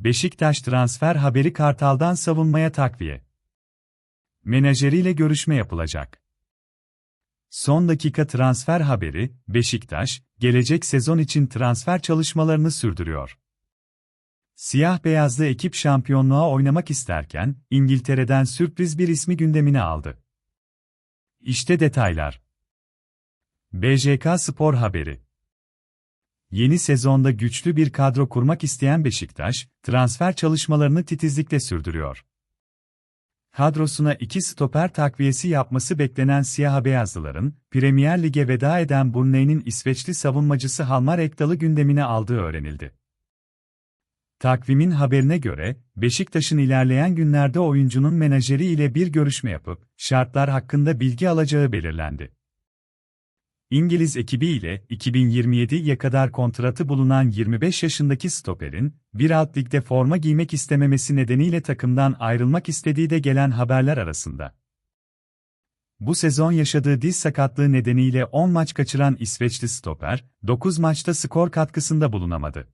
Beşiktaş transfer haberi Kartal'dan savunmaya takviye. Menajeriyle görüşme yapılacak. Son dakika transfer haberi, Beşiktaş, gelecek sezon için transfer çalışmalarını sürdürüyor. Siyah beyazlı ekip şampiyonluğa oynamak isterken, İngiltere'den sürpriz bir ismi gündemine aldı. İşte detaylar. BJK Spor Haberi Yeni sezonda güçlü bir kadro kurmak isteyen Beşiktaş, transfer çalışmalarını titizlikle sürdürüyor. Kadrosuna iki stoper takviyesi yapması beklenen siyah beyazlıların, Premier Lig'e veda eden Burnley'nin İsveçli savunmacısı Halmar Ekdal'ı gündemine aldığı öğrenildi. Takvimin haberine göre, Beşiktaş'ın ilerleyen günlerde oyuncunun menajeri ile bir görüşme yapıp, şartlar hakkında bilgi alacağı belirlendi. İngiliz ekibi ile 2027'ye kadar kontratı bulunan 25 yaşındaki stoperin, bir alt ligde forma giymek istememesi nedeniyle takımdan ayrılmak istediği de gelen haberler arasında. Bu sezon yaşadığı diz sakatlığı nedeniyle 10 maç kaçıran İsveçli stoper, 9 maçta skor katkısında bulunamadı.